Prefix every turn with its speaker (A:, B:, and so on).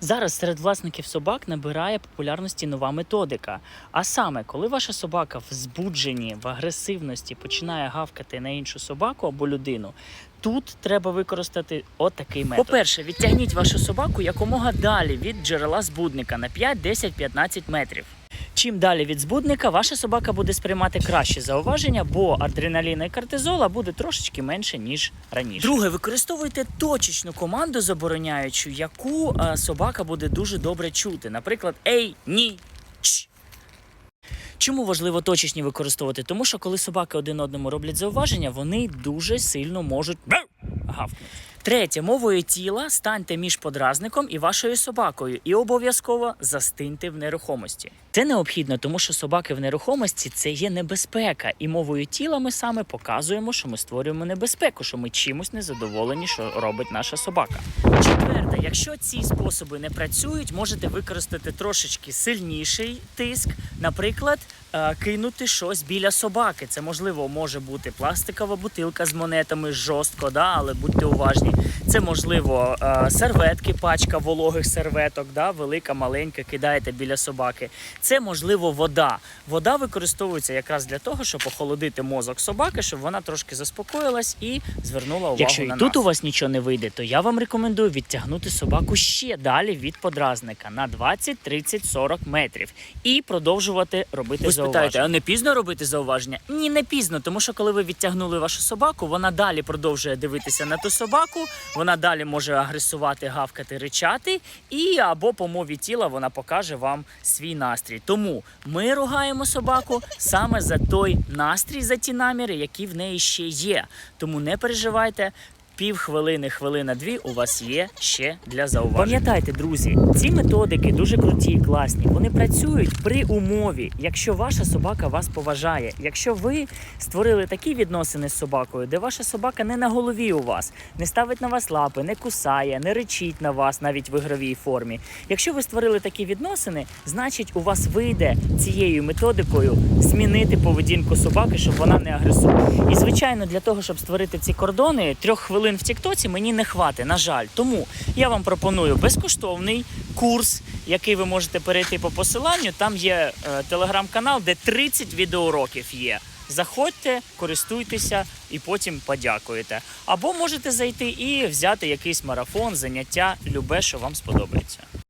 A: Зараз серед власників собак набирає популярності нова методика. А саме, коли ваша собака в збудженні, в агресивності починає гавкати на іншу собаку або людину, тут треба використати отакий метод. По-перше, відтягніть вашу собаку якомога далі від джерела збудника на 5, 10, 15 метрів. Чим далі від збудника, ваша собака буде сприймати кращі зауваження, бо адреналіна і кортизола буде трошечки менше, ніж раніше. Друге, використовуйте точечну команду забороняючу, яку е, собака буде дуже добре чути. Наприклад, ей, ні. Чому важливо точечні використовувати? Тому що коли собаки один одному роблять зауваження, вони дуже сильно можуть гавкнути. Третє, мовою тіла станьте між подразником і вашою собакою, і обов'язково застиньте в нерухомості. Це необхідно, тому що собаки в нерухомості це є небезпека, і мовою тіла ми саме показуємо, що ми створюємо небезпеку, що ми чимось незадоволені, що робить наша собака. Четверте, якщо ці способи не працюють, можете використати трошечки сильніший тиск, наприклад, е, кинути щось біля собаки. Це можливо може бути пластикова бутилка з монетами жорстко, да, але будьте уважні. Це можливо е, серветки, пачка вологих серветок, да, велика, маленька, кидаєте біля собаки. Це можливо вода. Вода використовується якраз для того, щоб охолодити мозок собаки, щоб вона трошки заспокоїлась і звернула увагу
B: Якщо і
A: на
B: тут
A: нас. у вас нічого не вийде, то я вам рекомендую відтягнути собаку ще далі від подразника на 20, 30, 40 метрів і продовжувати робити
B: Ви
A: зауваження.
B: спитаєте,
A: а не пізно робити зауваження? Ні, не пізно, тому що коли ви відтягнули вашу собаку, вона далі продовжує дивитися на ту собаку, вона далі може агресувати, гавкати, ричати, і або по мові тіла вона покаже вам свій настрій. Тому ми ругаємо собаку саме за той настрій, за ті наміри, які в неї ще є. Тому не переживайте. Пів хвилини, хвилина дві у вас є ще для зауважень. Пам'ятайте, друзі, ці методики дуже круті і класні. Вони працюють при умові, якщо ваша собака вас поважає, якщо ви створили такі відносини з собакою, де ваша собака не на голові у вас, не ставить на вас лапи, не кусає, не речить на вас навіть в ігровій формі. Якщо ви створили такі відносини, значить у вас вийде цією методикою змінити поведінку собаки, щоб вона не агресувала. І звичайно, для того, щоб створити ці кордони, трьох хвилин в Тіктоці мені не хватить, на жаль. Тому я вам пропоную безкоштовний курс, який ви можете перейти по посиланню. Там є е, телеграм-канал, де 30 відеоуроків є. Заходьте, користуйтеся і потім подякуєте. Або можете зайти і взяти якийсь марафон, заняття, любе, що вам сподобається.